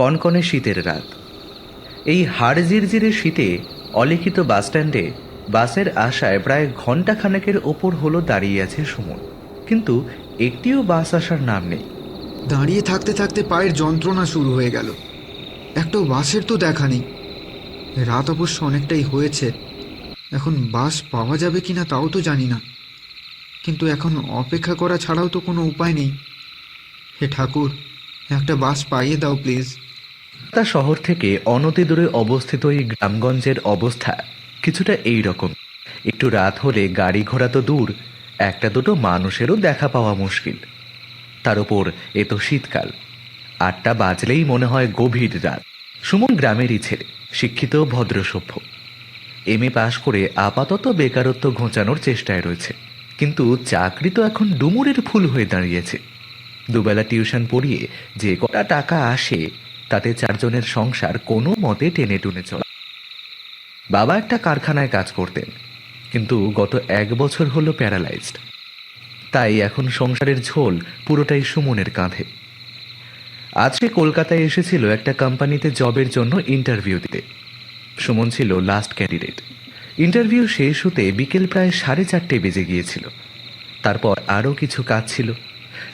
কনকনে শীতের রাত। এই হাড় জিরজিরে শীতে অলিখিত বাসস্ট্যান্ডে বাসের আশায় প্রায় ঘণ্টা খানেকের ওপর হলো দাঁড়িয়ে আছে সুমন। কিন্তু একটিও বাস আসার নাম নেই। দাঁড়িয়ে থাকতে থাকতে পায়ের যন্ত্রণা শুরু হয়ে গেল। একটা বাসের তো দেখা নেই। রাত অবশ্য অনেকটাই হয়েছে। এখন বাস পাওয়া যাবে কিনা তাও তো জানি না। কিন্তু এখন অপেক্ষা করা ছাড়াও তো কোনো উপায় নেই। হে ঠাকুর, একটা বাস পাইয়ে দাও, প্লিজ। তা শহর থেকে অনতি দূরে অবস্থিত এই গ্রামগঞ্জের অবস্থা কিছুটা এই রকম একটু রাত হলে গাড়ি ঘোড়া তো দূর, একটা দুটো মানুষেরও দেখা পাওয়া মুশকিল। তার উপর এ তো শীতকাল। আটটা বাজলেই মনে হয় গভীর রাত। সুমন গ্রামেরই ছেলে, শিক্ষিত, ভদ্রসভ্য। এম এ পাশ করে আপাতত বেকারত্ব ঘোচানোর চেষ্টায় রয়েছে। কিন্তু চাকরি তো এখন ডুমুরের ফুল হয়ে দাঁড়িয়েছে। দুবেলা টিউশন পড়িয়ে যে কটা টাকা আসে তাতে চারজনের সংসার কোনো মতে টেনে টুনে চলে বাবা একটা কারখানায় কাজ করতেন, কিন্তু গত এক বছর হলো প্যারালাইজড। তাই এখন সংসারের ঝোল পুরোটাই সুমনের কাঁধে। আজকে কলকাতায় এসেছিল একটা কোম্পানিতে জবের জন্য ইন্টারভিউ দিতে। সুমন ছিল লাস্ট ক্যান্ডিডেট ইন্টারভিউ শেষ হতে বিকেল প্রায় সাড়ে চারটে বেজে গিয়েছিল। তারপর আরও কিছু কাজ ছিল।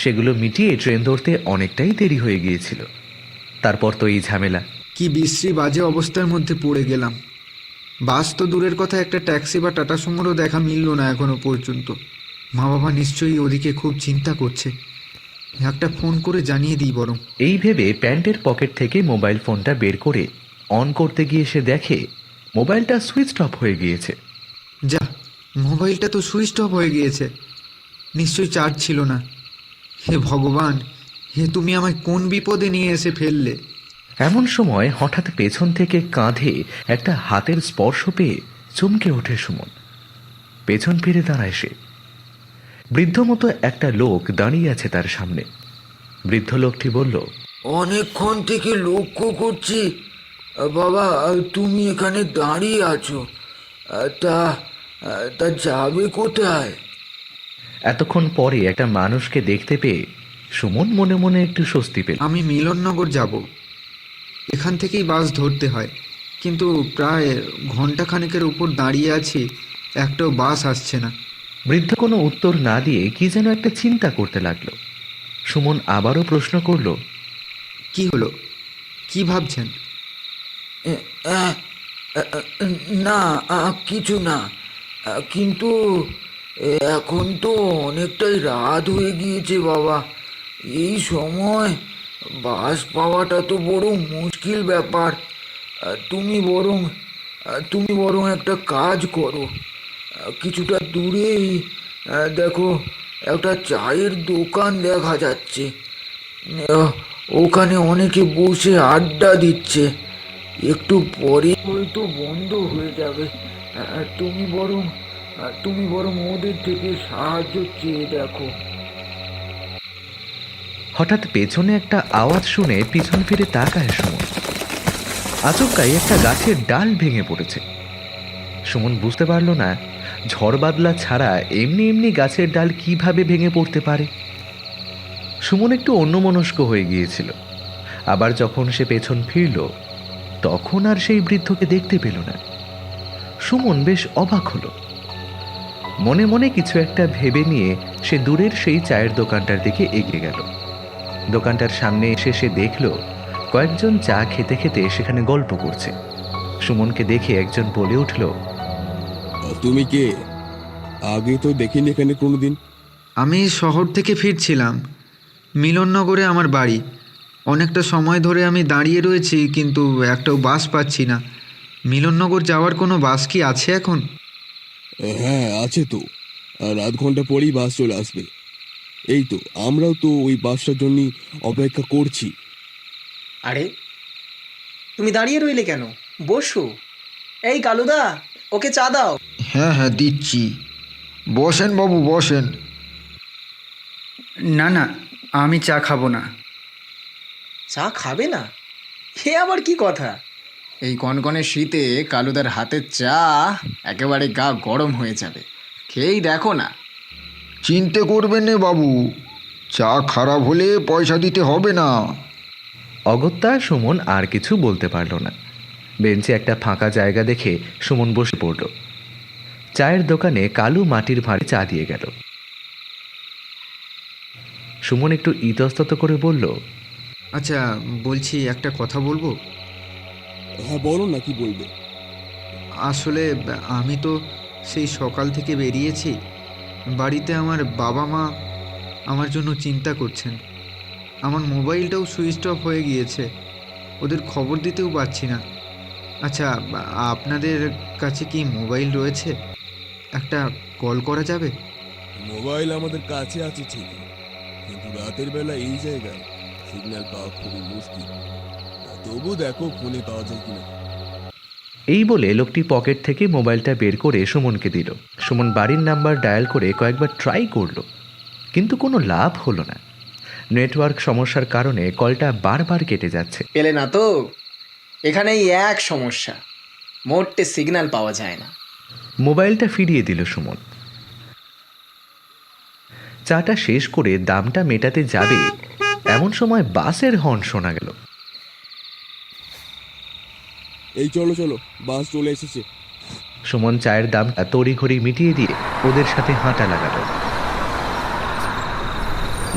সেগুলো মিটিয়ে ট্রেন ধরতে অনেকটাই দেরি হয়ে গিয়েছিল। তারপর তো এই ঝামেলা। কি বিশ্রী বাজে অবস্থার মধ্যে পড়ে গেলাম। বাস তো দূরের কথা একটা ট্যাক্সি বা টাটা সুমোরও দেখা মিলল না এখনও পর্যন্ত। মা বাবা নিশ্চয়ই ওদিকে খুব চিন্তা করছে। একটা ফোন করে জানিয়ে দিই বরং। এই ভেবে প্যান্টের পকেট থেকে মোবাইল ফোনটা বের করে অন করতে গিয়ে সে দেখে মোবাইলটা সুইচ অফ হয়ে গিয়েছে। যা মোবাইলটা তো সুইচ অফ হয়ে গিয়েছে। নিশ্চয়ই চার্জ ছিল না। হে ভগবান হে তুমি আমায় কোন বিপদে নিয়ে এসে ফেললে? এমন সময় হঠাৎ পেছন থেকে কাঁধে একটা হাতের স্পর্শ পেয়ে চমকে ওঠে সুমন। পেছন ফিরে দাঁড়ায় সে। বৃদ্ধ মতো একটা লোক দাঁড়িয়ে আছে তার সামনে। বৃদ্ধ লোকটি বলল অনেকক্ষণ থেকে লক্ষ্য করছি বাবা তুমি এখানে দাঁড়িয়ে আছো। তা তা যাবে কোথায়? এতক্ষণ পরে একটা মানুষকে দেখতে পেয়ে সুমন মনে মনে একটু স্বস্তি পেল। আমি মিলননগর যাব। এখান থেকেই বাস ধরতে হয়। কিন্তু প্রায় ঘণ্টা খানেকের উপর দাঁড়িয়ে আছি একটাও বাস আসছে না। বৃদ্ধ কোনো উত্তর না দিয়ে কি যেন একটা চিন্তা করতে লাগল। সুমন আবারও প্রশ্ন করল কি হলো? কি ভাবছেন? না কিছু না। কিন্তু এখন তো অনেকটাই রাত হয়ে গিয়েছে বাবা। এই সময় বাস পাওয়াটা তো বড় মুশকিল ব্যাপার। তুমি বরং তুমি বরং একটা কাজ করো। কিছুটা দূরেই, দেখো, একটা চায়ের দোকান দেখা যাচ্ছে। ওখানে অনেকে বসে আড্ডা দিচ্ছে। একটু পরে হয়তো বন্ধ হয়ে যাবে। তুমি বরং তুমি বরং ওদের থেকে সাহায্য চেয়ে দেখো। পেছনে একটা আওয়াজ শুনে পিছন ফিরে তাকায় সুমন। আচমকাই একটা গাছের ডাল ভেঙে পড়েছে। সুমন বুঝতে পারল না, ঝড় বাদলা ছাড়া এমনি এমনি গাছের ডাল কীভাবে ভেঙে পড়তে পারে। সুমন একটু অন্যমনস্ক হয়ে গিয়েছিল। আবার যখন সে পেছন ফিরল, তখন আর সেই বৃদ্ধকে দেখতে পেল না। সুমন বেশ অবাক হলো। মনে মনে কিছু একটা ভেবে নিয়ে সে দূরের সেই চায়ের দোকানটার দিকে এগিয়ে গেল। দোকানটার সামনে এসে সে দেখল কয়েকজন চা খেতে খেতে সেখানে গল্প করছে। সুমনকে দেখে একজন বলে উঠল তুমি কে? আগে তো দেখিনি এখানে কোনোদিন। আমি শহর থেকে ফিরছিলাম। মিলননগরে আমার বাড়ি। অনেকটা সময় ধরে আমি দাঁড়িয়ে রয়েছি কিন্তু একটাও বাস পাচ্ছি না। মিলননগর যাওয়ার কোনো বাস কি আছে এখন? হ্যাঁ আছে তো। আর আধ ঘণ্টা পরেই বাস চলে আসবে। এই তো আমরাও তো ওই বাসটার জন্যই অপেক্ষা করছি। আরে তুমি দাঁড়িয়ে রইলে কেন? বসো। এই কালুদা ওকে চা দাও। হ্যাঁ হ্যাঁ দিচ্ছি। বসেন বাবু বসেন। না না আমি চা খাব না। চা খাবে না? এ আবার কি কথা? এই কনকনে শীতে কালুদার হাতের চা একেবারে গা গরম হয়ে যাবে। খেয়েই দেখো না। চিনতে করবেন নে বাবু। চা খারাপ হলে পয়সা দিতে হবে না। অগত্যা সুমন আর কিছু বলতে পারল না। বেঞ্চে একটা ফাঁকা জায়গা দেখে সুমন বসে পড়ল। চায়ের দোকানে কালু মাটির ভাঁড়ে চা দিয়ে গেল। সুমন একটু ইতস্তত করে বলল আচ্ছা বলছি একটা কথা বলব? হ্যাঁ বলো না কি বলবে। আসলে আমি তো সেই সকাল থেকে বেরিয়েছি। বাড়িতে আমার বাবা মা আমার জন্য চিন্তা করছেন। আমার মোবাইলটাও সুইচ অফ হয়ে গিয়েছে। ওদের খবর দিতেও পারছি না। আচ্ছা আপনাদের কাছে কি মোবাইল রয়েছে? একটা কল করা যাবে? মোবাইল আমাদের কাছে আছে ঠিকই, কিন্তু রাতের বেলা এই জায়গায় সিগন্যাল পাওয়া খুবই মুশকিল। তবু দেখো ফোনে পাওয়া যায় কিনা। এই বলে লোকটি পকেট থেকে মোবাইলটা বের করে সুমনকে দিল। সুমন বাড়ির নাম্বার ডায়াল করে কয়েকবার ট্রাই করল কিন্তু কোনো লাভ হলো না। নেটওয়ার্ক সমস্যার কারণে কলটা বারবার কেটে যাচ্ছে। পেলে না তো? এখানেই এক সমস্যা মোটে সিগন্যাল পাওয়া যায় না। মোবাইলটা ফিরিয়ে দিল সুমন। চাটা শেষ করে দামটা মেটাতে যাবে এমন সময় বাসের হর্ন শোনা গেল। এই চলো চলো, বাস চলে এসেছে। সুমন চায়ের দামটা তড়িঘড়ি মিটিয়ে দিয়ে ওদের সাথে হাঁটা লাগালো।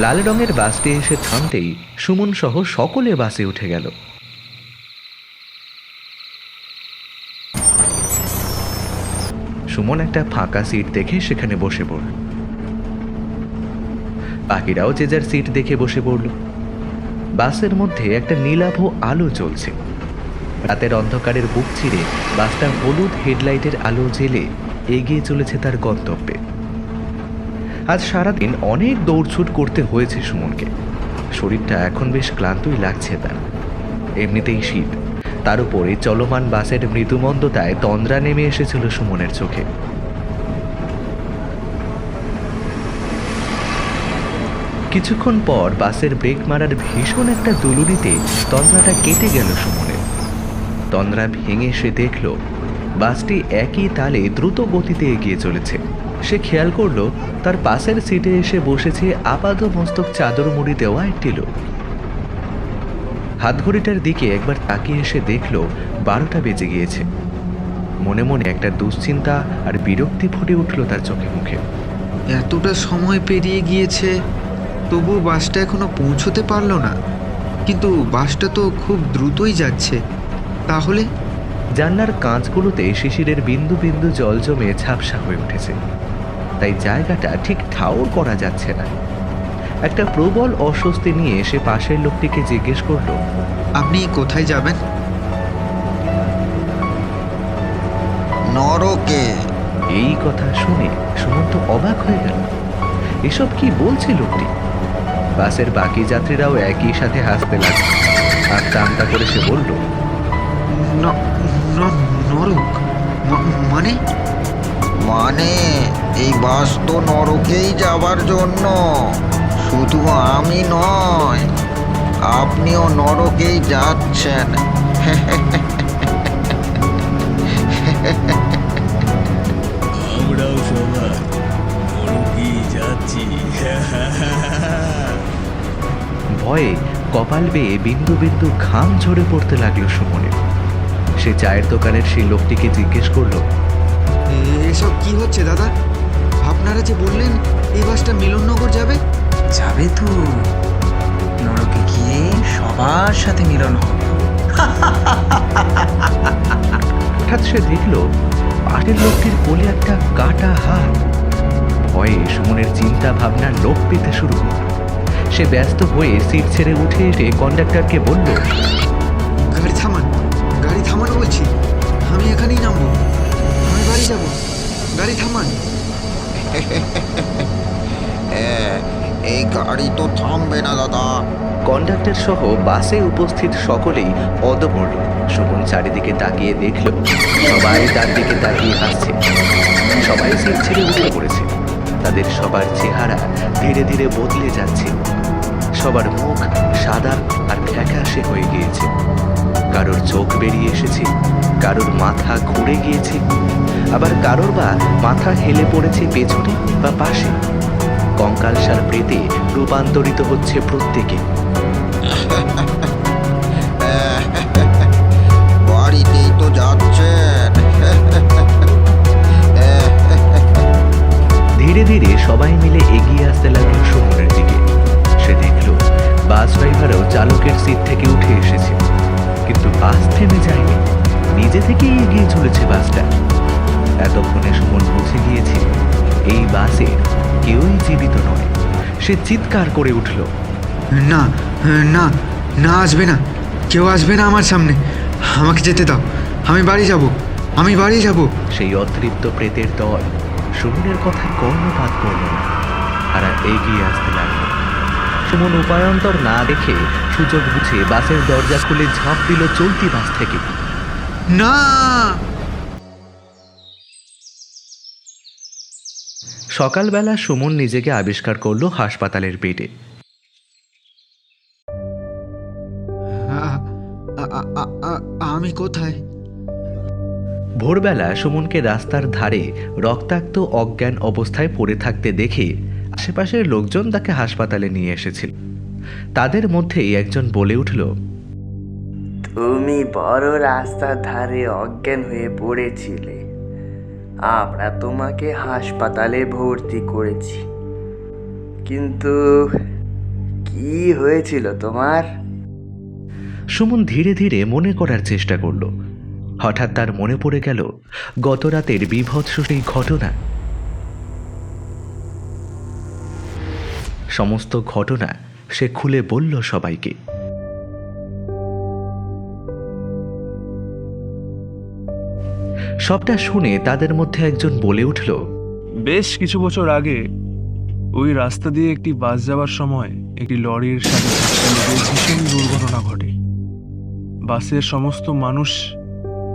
লাল রঙের বাসটি এসে থামতেই সুমন সহ সকলে বাসে উঠে গেল। সুমন একটা ফাঁকা সিট দেখে সেখানে বসে পড়ল। বাকিরাও যে যার সিট দেখে বসে পড়ল। বাসের মধ্যে একটা নীলাভ আলো জ্বলছে। রাতের অন্ধকারের বুক চিরে বাসটা হলুদ হেডলাইটের আলো জেলে এগিয়ে চলেছে তার গন্তব্যে। আজ সারাদিন অনেক দৌড়ছুট করতে হয়েছে সুমনকে। শরীরটা এখন বেশ ক্লান্তই লাগছে তার। এমনিতেই শীত। তার উপরে চলমান বাসের মৃদুমন্দতায় তন্দ্রা নেমে এসেছিল সুমনের চোখে। কিছুক্ষণ পর বাসের ব্রেক মারার ভীষণ একটা দুলুনিতে তন্দ্রাটা কেটে গেল সুমনের। তন্দ্রা ভেঙে সে দেখল, বাসটি একই তালে দ্রুত গতিতে এগিয়ে চলেছে। সে খেয়াল করল, তার পাশের সিটে এসে বসেছে আপাদ মস্তক চাদর মুড়ি দেওয়া একটি লোক। হাতঘড়িটার দিকে একবার তাকিয়ে এসে দেখল, বারোটা বেজে গিয়েছে। মনে মনে একটা দুশ্চিন্তা আর বিরক্তি ফুটে উঠল তার চোখে মুখে। এতটা সময় পেরিয়ে গিয়েছে তবু বাসটা এখনও পৌঁছতে পারল না। কিন্তু বাসটা তো খুব দ্রুতই যাচ্ছে। তাহলে? জানলার কাঁচগুলোতে শিশিরের বিন্দু বিন্দু জল জমে ঝাপসা হয়ে উঠেছে। তাই জায়গাটা ঠিক ঠাউর করা যাচ্ছে না। একটা প্রবল অস্বস্তি নিয়ে সে পাশের লোকটিকে জিজ্ঞেস করল আপনি কোথায় যাবেন? নরকে। এই কথা শুনে সুমন্ত অবাক হয়ে গেল। এসব কি বলছে লোকটি? বাসের বাকি যাত্রীরাও একই সাথে হাসতে লাগল। আর টামটা করে সে বলল নরক? মানে? মানে এই বাস তো নরকেই যাবার জন্য। শুধু আমি নয় আপনিও নরকেই যাচ্ছেন। আমরাও সবাই নরকেই যাচ্ছি। ভয়ে কপাল বেয়ে বিন্দু বিন্দু ঘাম ঝরে পড়তে লাগল সুমনের। সে চায়ের দোকানের সেই লোকটিকে জিজ্ঞেস করল এসব কি হচ্ছে দাদা? আপনারা যে বললেন এই বাসটা মিলননগর যাবে? যাবে তো। নরকে গিয়ে সবার সাথে মিলন হবে। হঠাৎ সে দেখল পাশের লোকটির কোলে একটা কাটা হাত। ভয়ে সুমনের চিন্তা ভাবনা লোক পেতে শুরু হলো সে ব্যস্ত হয়ে সিট ছেড়ে উঠে এসে কন্ডাক্টরকে বলল থামান বলছি আমি এখানেই নামবো। আমি বাড়ি যাব। গাড়ি থামান। এই গাড়ি তো থামবে না দাদা। কন্ডাক্টর সহ বাসে উপস্থিত সকলেই অদমরল সুমন চারিদিকে তাকিয়ে দেখল সবাই তার দিকে তাকিয়ে হাসছে। সবাই সিট ছেড়ে উঠে পড়েছে। তাদের সবার চেহারা ধীরে ধীরে বদলে যাচ্ছে। সবার মুখ সাদা আর ফ্যাকাশে হয়ে গিয়েছে। কারোর চোখ বেরিয়ে এসেছে কারোর মাথা ঘুরে গিয়েছে আবার কারোর বা মাথা হেলে পড়েছে পেছনে বা পাশে। কঙ্কালসার প্রেতে রূপান্তরিত হচ্ছে প্রত্যেকে। ধীরে ধীরে সবাই মিলে এগিয়ে আসতে লাগল সমুদ্রের দিকে। সে দেখল বাস ড্রাইভারও চালকের সিট থেকে উঠে এসেছে। কিন্তু বাস থেমে যায়নি। নিজে থেকেই এগিয়ে চলেছে বাসটা। এতক্ষণে সুমন বুঝে গিয়েছে এই বাসে কেউই জীবিত নয়। সে চিৎকার করে উঠল না না না আসবে না। কেউ আসবে না আমার সামনে। আমাকে যেতে দাও। আমি বাড়ি যাব। আমি বাড়ি যাব। সেই অতৃপ্ত প্রেতের দল সুমনের কথা কর্ণপাত করল না। তারা এগিয়ে আসতে লাগল। সুমন উপায়ন্তর না দেখে সুযোগ বুঝে বাসের দরজা খুলে ঝাঁপ দিল চলতি বাস থেকে। না! সকালবেলা সুমন নিজেকে আবিষ্কার করল হাসপাতালের বেডে। আমি কোথায়? ভোরবেলা সুমনকে রাস্তার ধারে রক্তাক্ত অজ্ঞান অবস্থায় পড়ে থাকতে দেখে আশেপাশের লোকজন তাকে হাসপাতালে নিয়ে এসেছিল। তাদের মধ্যেই একজন বলে উঠল তুমি বড় রাস্তার ধারে অজ্ঞান হয়ে পড়েছিলে। আমরা তোমাকে হাসপাতালে ভর্তি করেছি। কিন্তু কি হয়েছিল তোমার? সুমন ধীরে ধীরে মনে করার চেষ্টা করল। হঠাৎ তার মনে পড়ে গেল গত রাতের বিভৎস সেই ঘটনা সমস্ত ঘটনা সে খুলে বলল সবাইকে। সবটা শুনে তাদের মধ্যে একজন বলে উঠল, বেশ কিছু বছর আগে ওই রাস্তা দিয়ে একটি বাস যাওয়ার সময় একটি লরির সাথে ভীষণ দুর্ঘটনা ঘটে। বাসের সমস্ত মানুষ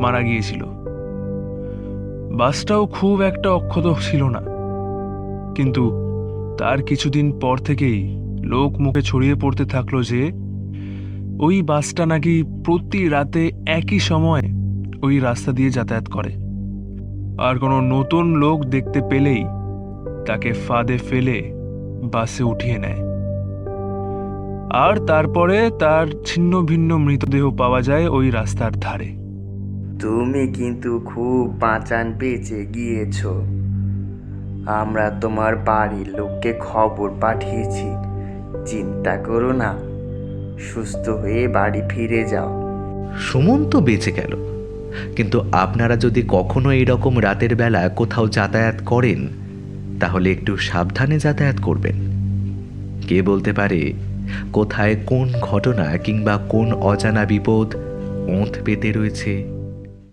মারা গিয়েছিল। বাসটাও খুব একটা অক্ষত ছিল না। কিন্তু তার কিছুদিন পর থেকেই লোক মুখে ছড়িয়ে পড়তে থাকল যে, ওই বাসটা নাকি প্রতি রাতে একই সময় ওই রাস্তা দিয়ে যাতায়াত করে। আর কোনো নতুন লোক দেখতে পেলেই তাকে ফাঁদে ফেলে বাসে উঠিয়ে নেয়। আর তারপরে তার ছিন্ন ভিন্ন মৃতদেহ পাওয়া যায় ওই রাস্তার ধারে। তুমি কিন্তু খুব বাঁচান বেঁচে গিয়েছো। আমরা তোমার বাড়ির লোককে খবর পাঠিয়েছি। চিন্তা করো না। সুস্থ হয়ে বাড়ি ফিরে যাও। সুমন তো বেঁচে গেল। কিন্তু আপনারা যদি কখনো এইরকম রাতের বেলা কোথাও যাতায়াত করেন, তাহলে একটু সাবধানে যাতায়াত করবেন। কে বলতে পারে, কোথায় কোন ঘটনা কিংবা কোন অজানা বিপদ ওঁত পেতে রয়েছে?